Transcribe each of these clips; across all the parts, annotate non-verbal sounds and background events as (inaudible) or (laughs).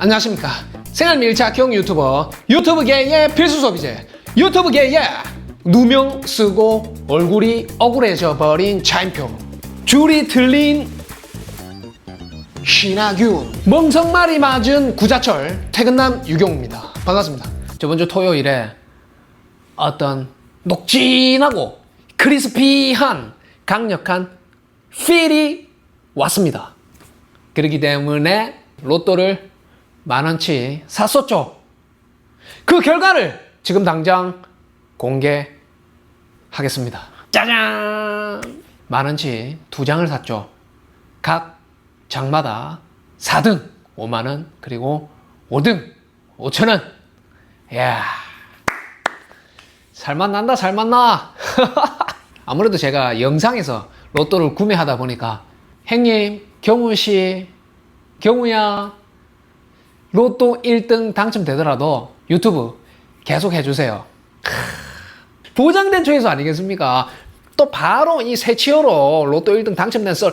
안녕하십니까. 생활 밀착형 유튜버 유튜브계의 필수 소비재 유튜브계의 누명 쓰고 얼굴이 억울해져 버린 차인표 줄이 틀린 신하균 멍석말이 맞은 구자철 퇴근남 유경우입니다. 반갑습니다. 저번 주 토요일에 어떤 녹진하고 크리스피한 강력한 필이 왔습니다. 그렇기 때문에 로또를 만 원치 샀었죠. 그 결과를 지금 당장 공개하겠습니다. 짜잔! 만 원치 두 장을 샀죠. 각 장마다 4등 5만 원 그리고 5등 5천 원. 이야. 살만 난다 살만 나. (laughs) 아무래도 제가 영상에서 로또를 구매하다 보니까 형님 경우 씨 경우야 로또 1등 당첨되더라도 유튜브 계속 해주세요. 크, 보장된 초이스 아니겠습니까? 또 바로 이 새치어로 로또 1등 당첨된 썰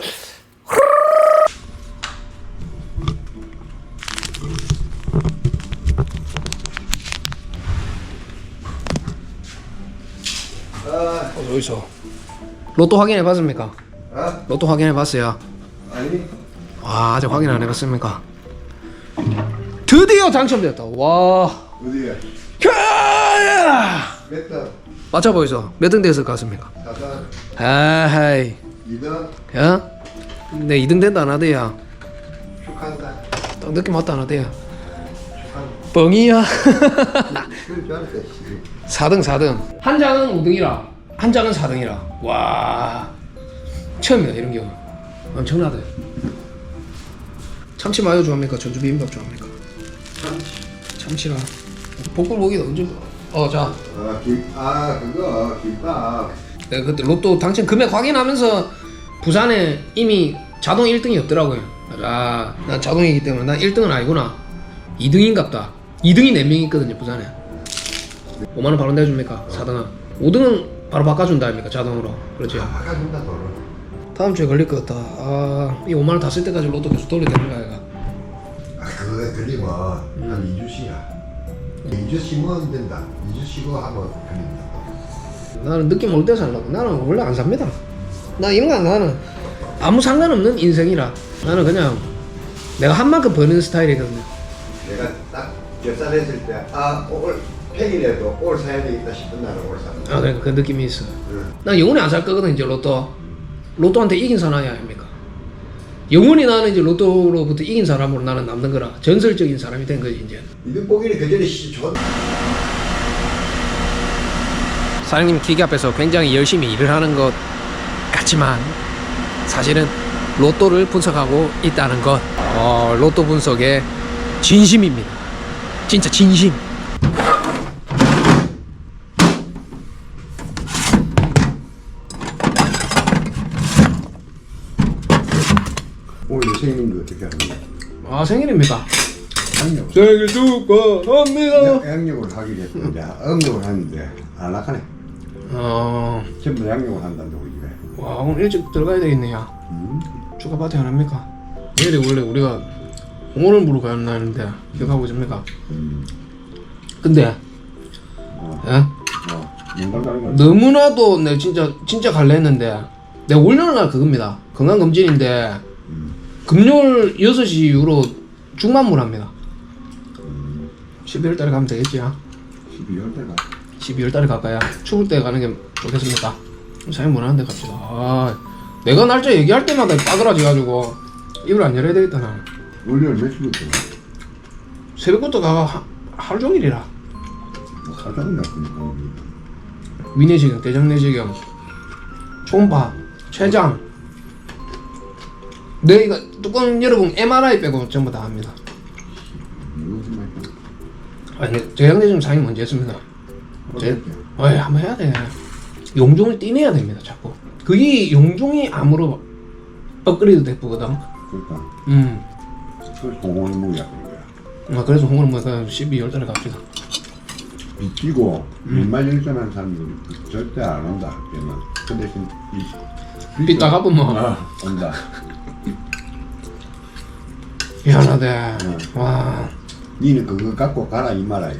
아, 어디서 로또 확인해 봤습니까? 아, 로또 확인해 봤어요. 아니, 와 아직 확인 안 해봤습니까? 드디어 당첨됐다. 와. 어디야? 캬! 몇 등? 맞춰 보이소. 몇등 됐을 것 같습니까? 4등, 아하이. 2등? 야? 내 2등 된다 안 하대야. 축하한다. 딱 느낌 왔다 안 하대야. 뻥이야. 그럴 줄 알았다, 씨. 4등 4등. 한 장은 5등이라. 한 장은 4등이라. 와. 처음이다 이런 경우. 엄청나다. 참치 마요 좋아합니까? 전주 비빔밥 좋아합니까? 참치랑 볶음고기도 언제? 어 자. 아, 김, 아, 그거, 김밥. 내가 그때 로또 당첨 금액 확인하면서 부산에 이미 자동 1등이 없더라고요. 아, 난 자동이기 때문에 난 1등은 아니구나. 2등인갑다. 2등이 4명 있거든요, 부산에. 5만원 바로 내줍니까? 4등은. 5등은 바로 바꿔준다, 아닙니까? 자동으로. 그렇죠. 바꿔준다, 돈을. 다음 주에 걸릴 것 같다. 아, 이 5만원 다 쓸 때까지 로또 계속 돌려야 되는 거야, 이거. 아, 그거 들리면 한 2주 쉬야. 2주 쉬면 된다. 2주 쉬고 하면 걸린다. 나는 느낌 올 때 살라고. 나는 원래 안 삽니다. 나 이런 거 나는 아무 상관없는 인생이라. 나는 그냥 내가 한 만큼 버는 스타일이거든요. 내가 딱 결산했을 때, 아, 올, 팽이라도 올 사야 되겠다 싶은 날은 올 사. 아, 그러니까 그 느낌이 있어. 응. 난 영원히 안 살 거거든, 이제 로또. 로또한테 이긴 사나이 아닙니까? 영원히 나는 이제 로또로부터 이긴 사람으로 나는 남는 거라. 전설적인 사람이 된 거지, 이제. 이등 보기는 그 전에 씨, 좋 사장님 기계 앞에서 굉장히 열심히 일을 하는 것 같지만 사실은 로또를 분석하고 있다는 것. 어, 로또 분석의 진심입니다. 진짜 진심. 오늘 생일인데 어떻게 하냐. 아, 생일입니까? 양력. 생일 축하합니다. 양력을 하기로 했는데, 음력을 하는데, 안 하네. 어, 전부 다 양력을 한다는데, 우리 집에. 와, 오늘 일찍 들어가야 되겠네요. 음? 축하 파티 안 합니까? 내일이 원래 우리가 공원을 보러 가는 날인데 기억하고 있습니까? 음. 근데 어, 예? 어, 뭔가 다른 거. 너무나도 내 진짜 진짜 갈래 했는데 내가 월요일 날 그겁니다 건강 검진인데 음. 금요일 6시 이후로 중만무랍니다 12월 달에 가면 되겠지 요 12월 때가. 12월 달에 갈까요? 추울 때 가는 게 좋겠습니까? 사연 못하는데 갑시다 아, 내가 날짜 얘기할 때마다 빠그라지 가지고 입을 안 열어야 되겠다 나는 월요일 며칠부터? 새벽부터 가가 하- 하루 종일이라 뭐 사장이 나쁘니까. 위내시경, 대장내시경, 초음파, 췌장. 내 이거 뚜껑 열어보면 MRI 빼고 전부 다 합니다. 무슨 말이야? 아니 대장내시경 상이 먼저 했습니다. 제, 어이 한번 해야 돼. 용종을 띠내야 됩니다. 자꾸. 그게 용종이 암으로 업그레이드 됐거든. 그러니까. 음. 그 공원 무야 그거야. 아, 그래서 홍을 뭐 12월 달에 갑시다. 빚지고 일만 열전한 사람들은 절대 안 온다. 걔는. 그 대신 이빚다 갚으면 아, 온다. 미안하대. 응. 와 니는 그거 갖고 가라 이 말아야.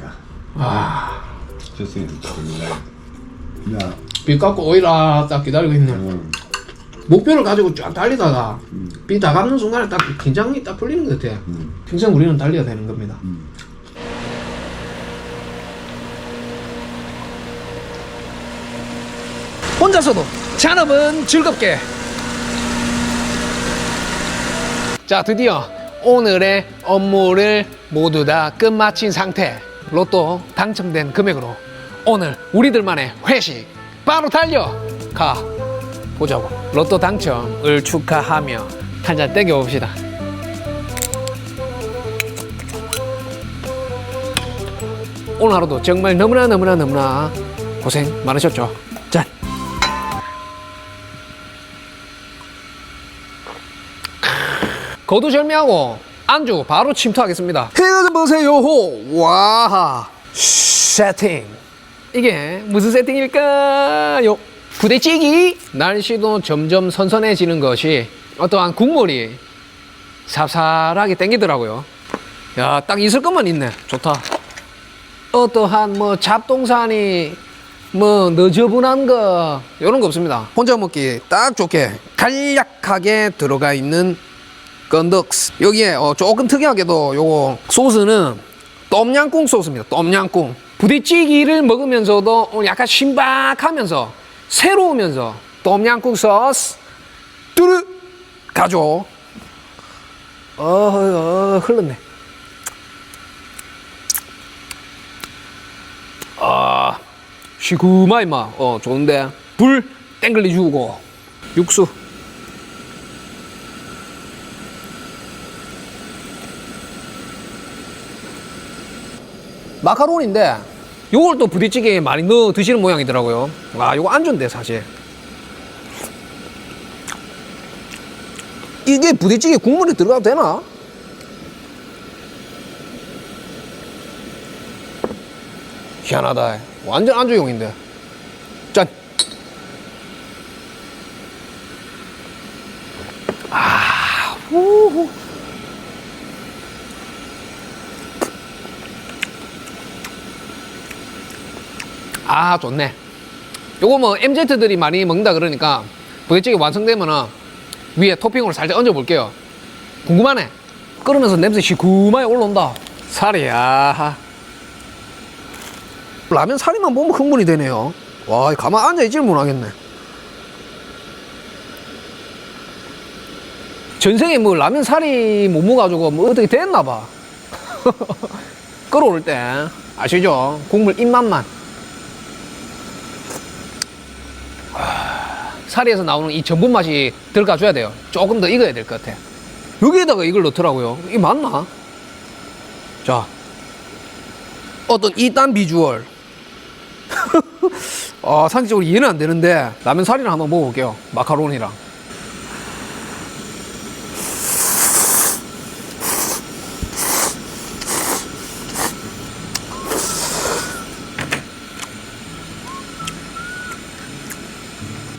아, 저승이 야, 비 깎고 오이라 딱 기다리고 있네. 음, 목표를 가지고 쫙 달리다가 음, 비다 감는 순간에 딱 긴장이 딱 풀리는 것 같아. 음, 평생 우리는 달려야 되는 겁니다. 음. 혼자서도 잔업은 즐겁게. 자, 드디어 오늘의 업무를 모두 다 끝마친 상태. 로또 당첨된 금액으로 오늘 우리들만의 회식 바로 달려 가 보자고. 로또 당첨을 축하하며 한잔 땡겨 봅시다. 오늘 하루도 정말 너무나 너무나 너무나 고생 많으셨죠. 짠. 거두절미하고 안주 바로 침투하겠습니다. 이거 좀 보세요. 와 세팅. 이게 무슨 세팅일까요? 부대찌기 날씨도 점점 선선해지는 것이 어떠한 국물이 삽살하게 땡기더라고요. 야, 딱 있을 것만 있네. 좋다. 어떠한 뭐 잡동사니 뭐 너저분한 거 이런 거 없습니다. 혼자 먹기 딱 좋게 간략하게 들어가 있는 건덕스. 여기에 어, 조금 특이하게도 요거 소스는 똠양꿍 소스입니다. 똠양꿍. 부대찌개를 먹으면서도 어, 약간 신박하면서 새로우면서 똠양꿍 소스. 뚜르 가죠. 어, 어 흘렀네. 아 시구마이 맛어 좋은데. 불 땡글리 주고 육수 마카로니인데 요걸 또 부대찌개에 많이 넣어 드시는 모양이더라고요. 아 요거 안주인데 사실. 이게 부대찌개 국물에 들어가도 되나? 희한하다. 완전 안주용인데. 짠. 아, 후후. 아 좋네. 요거 뭐 MZ들이 많이 먹는다 그러니까 부대찌개 완성되면은 위에 토핑으로 살짝 얹어 볼게요. 궁금하네. 끓으면서 냄새 시구마에 올라온다. 살이 야. 라면 사리만 보면 흥분이 되네요. 와 가만 앉아있지를 못하겠네. 전생에 뭐 라면 사리 못 먹어가지고 뭐 어떻게 됐나봐. (laughs) 끓어올 때. 아시죠? 국물 입맛만 사리에서 나오는 이 전분 맛이 들어가줘야 돼요. 조금 더 익어야 될 것 같아. 여기에다가 이걸 넣더라고요. 이게 맞나? 자, 어떤 이딴 비주얼. (laughs) 아, 상식적으로 이해는 안 되는데 라면 사리를 한번 먹어볼게요. 마카로니랑.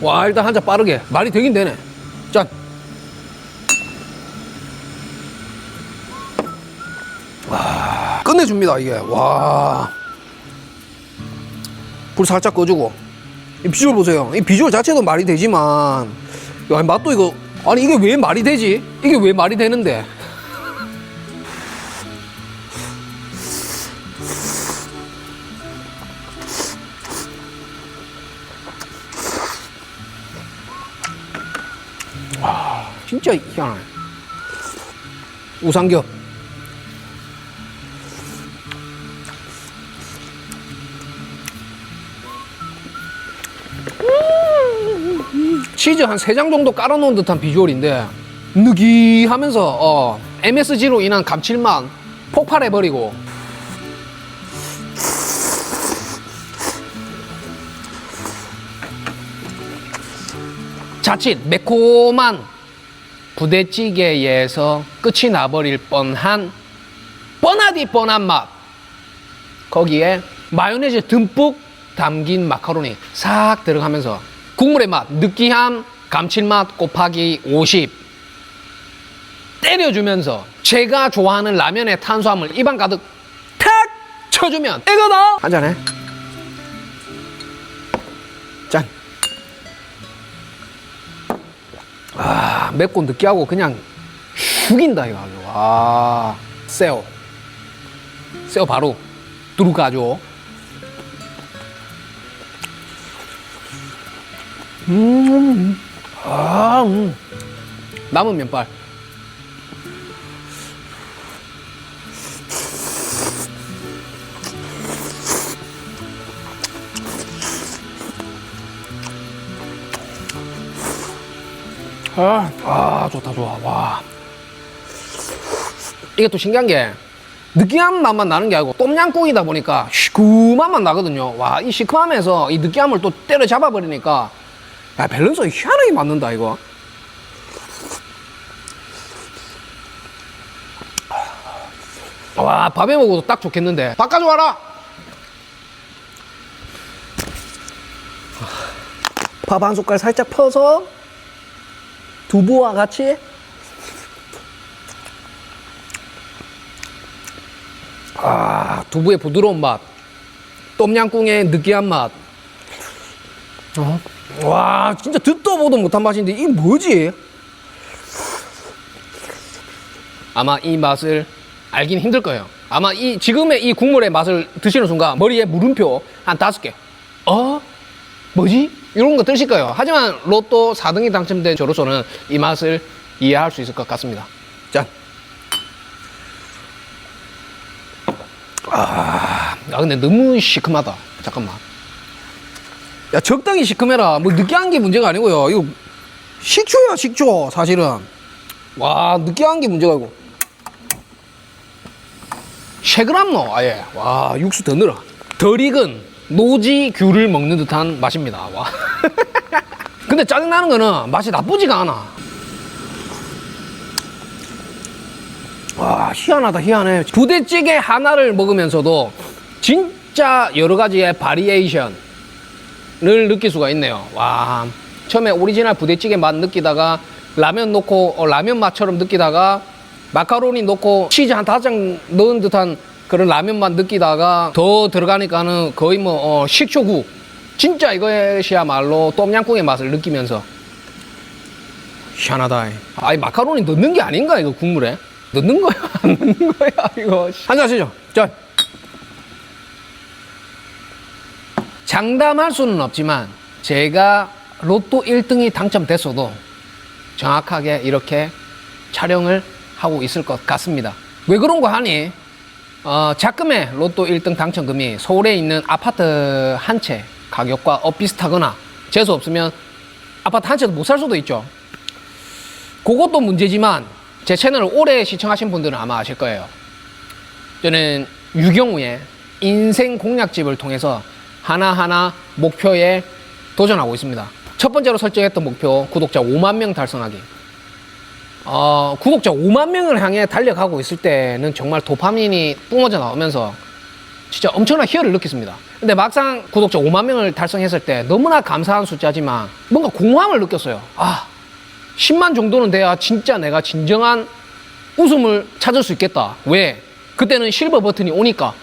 와 일단 한 잔 빠르게. 말이 되긴 되네. 짠. 와, 끝내줍니다 이게. 와 불 살짝 꺼주고. 이 비주얼 보세요. 이 비주얼 자체도 말이 되지만. 야, 맛도 이거. 아니 이게 왜 말이 되지? 이게 왜 말이 되는데 진짜 희한하네. 우삼겹. 치즈 한 세 장 정도 깔아놓은 듯한 비주얼인데 느끼하면서 어, MSG로 인한 감칠맛 폭발해버리고 자칫 매콤한 부대찌개에서 끝이 나버릴 뻔한 뻔하디 뻔한 맛. 거기에 마요네즈 듬뿍 담긴 마카로니 싹 들어가면서 국물의 맛 느끼함 감칠맛 곱하기 50 때려주면서 제가 좋아하는 라면의 탄수화물 입안 가득 탁 쳐주면 이거다! 한 잔해 아, 맵고 느끼하고 그냥 죽인다 이거. 아주 와 새우 새우 바로 두루가죠. 음, 아, 음. 남은 면발 아, 아 좋다 좋아. 와. 이게 또 신기한 게 느끼한 맛만 나는 게 아니고 똠양꿍이다 보니까 시큼한 맛 나거든요. 와 이 시큼함에서 이 느끼함을 또 때려잡아 버리니까 야 밸런스 희한하게 맞는다 이거. 와 밥에 먹어도 딱 좋겠는데. 밥 가져와라! 밥 한 숟갈 살짝 퍼서 두부와 같이 아 두부의 부드러운 맛 똠양꿍의 느끼한 맛 어? 와 진짜 듣도 보도 못한 맛인데 이게 뭐지? 아마 이 맛을 알긴 힘들 거예요 아마 이 지금의 이 국물의 맛을 드시는 순간 머리에 물음표 한 다섯 개 어? 뭐지? 이런 거 뜨실 거예요. 하지만 로또 4등이 당첨된 저로서는 이 맛을 이해할 수 있을 것 같습니다. 짠. 아, 아 근데 너무 시큼하다. 잠깐만. 야, 적당히 시큼해라. 뭐 느끼한 게 문제가 아니고요. 이거 식초야, 식초. 사실은. 와, 느끼한 게 문제가 아니고. 쉐그람 넣어, 아예. 와, 육수 더 늘어. 덜 익은 노지 귤을 먹는 듯한 맛입니다. 와. (laughs) 근데 짜증나는 거는 맛이 나쁘지가 않아. 와, 희한하다, 희한해. 부대찌개 하나를 먹으면서도 진짜 여러 가지의 바리에이션을 느낄 수가 있네요. 와. 처음에 오리지널 부대찌개 맛 느끼다가 라면 넣고 어, 라면 맛처럼 느끼다가 마카로니 넣고 치즈 한 다섯 장 넣은 듯한 그런 라면 맛 느끼다가 더 들어가니까는 거의 뭐 어, 식초국. 진짜 이것이야말로 똠양꿍의 맛을 느끼면서. 희한하다. 아이 마카로니 넣는 게 아닌가 이거 국물에? 넣는 거야 안 넣는 거야 이거. 한잔 하시죠. 자 장담할 수는 없지만 제가 로또 1등이 당첨됐어도 정확하게 이렇게 촬영을 하고 있을 것 같습니다. 왜 그런 거 하니 어, 작금의 로또 1등 당첨금이 서울에 있는 아파트 한 채 가격과 엇비슷하거나 재수 없으면 아파트 한 채도 못 살 수도 있죠. 그것도 문제지만 제 채널을 오래 시청하신 분들은 아마 아실 거예요. 저는 유경우의 인생 공략집을 통해서 하나하나 목표에 도전하고 있습니다. 첫 번째로 설정했던 목표 구독자 5만 명 달성하기. 어, 구독자 5만 명을 향해 달려가고 있을 때는 정말 도파민이 뿜어져 나오면서 진짜 엄청난 희열을 느꼈습니다. 근데 막상 구독자 5만 명을 달성했을 때 너무나 감사한 숫자지만 뭔가 공허함을 느꼈어요. 아, 10만 정도는 돼야 진짜 내가 진정한 웃음을 찾을 수 있겠다. 왜? 그때는 실버 버튼이 오니까.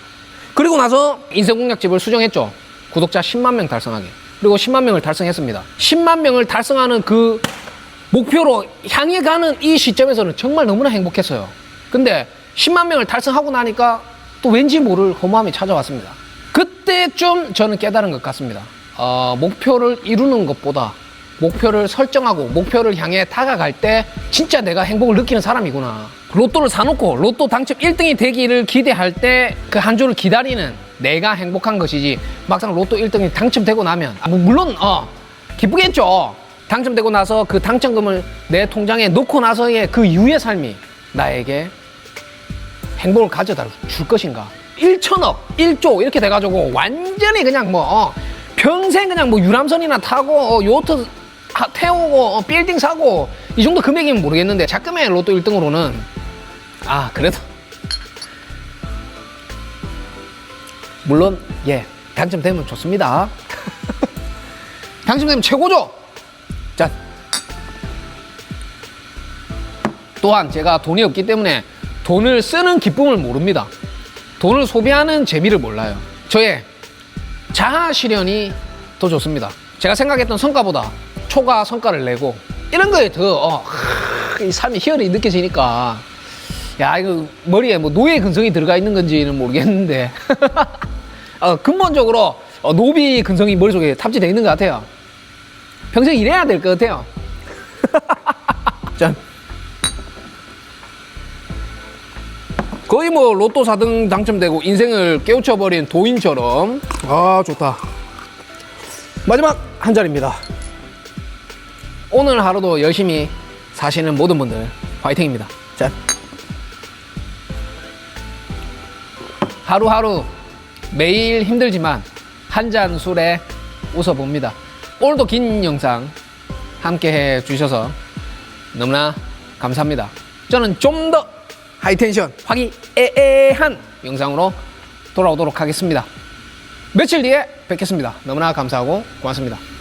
그리고 나서 인생 공략집을 수정했죠. 구독자 10만 명 달성하게. 그리고 10만 명을 달성했습니다. 10만 명을 달성하는 그 목표로 향해 가는 이 시점에서는 정말 너무나 행복했어요. 근데 10만 명을 달성하고 나니까 또 왠지 모를 허무함이 찾아왔습니다. 그때쯤 저는 깨달은 것 같습니다. 어, 목표를 이루는 것보다 목표를 설정하고 목표를 향해 다가갈 때 진짜 내가 행복을 느끼는 사람이구나. 로또를 사놓고 로또 당첨 1등이 되기를 기대할 때 그 한 주를 기다리는 내가 행복한 것이지 막상 로또 1등이 당첨되고 나면 아, 뭐 물론 어 기쁘겠죠. 당첨되고 나서 그 당첨금을 내 통장에 놓고 나서의 그 이후의 삶이 나에게 행복을 가져다 줄 것인가? 1천억, 1조 이렇게 돼가지고 완전히 그냥 뭐 어, 평생 그냥 뭐 유람선이나 타고 어, 요트 하- 태우고 어, 빌딩 사고 이 정도 금액이면 모르겠는데 자금의 로또 1등으로는 아 그래도 물론 예 당첨되면 좋습니다. (laughs) 당첨되면 최고죠. 또한 제가 돈이 없기 때문에 돈을 쓰는 기쁨을 모릅니다. 돈을 소비하는 재미를 몰라요. 저의 자아 실현이 더 좋습니다. 제가 생각했던 성과보다 초과 성과를 내고 이런 거에 더 어, 하, 이 삶의 희열이 느껴지니까 야 이거 머리에 뭐 노예 근성이 들어가 있는 건지는 모르겠는데 (laughs) 어, 근본적으로 어, 노비 근성이 머릿속에 탑재되어 있는 것 같아요. 평생 일해야 될 것 같아요. (laughs) 짠. 거의 뭐 로또 4등 당첨되고 인생을 깨우쳐버린 도인처럼. 아 좋다. 마지막 한 잔입니다. 오늘 하루도 열심히 사시는 모든 분들 화이팅입니다. 짠 하루하루 매일 힘들지만 한 잔 술에 웃어봅니다. 오늘도 긴 영상 함께 해 주셔서 너무나 감사합니다. 저는 좀더 하이텐션. 화기애애한 영상으로 돌아오도록 하겠습니다. 며칠 뒤에 뵙겠습니다. 너무나 감사하고 고맙습니다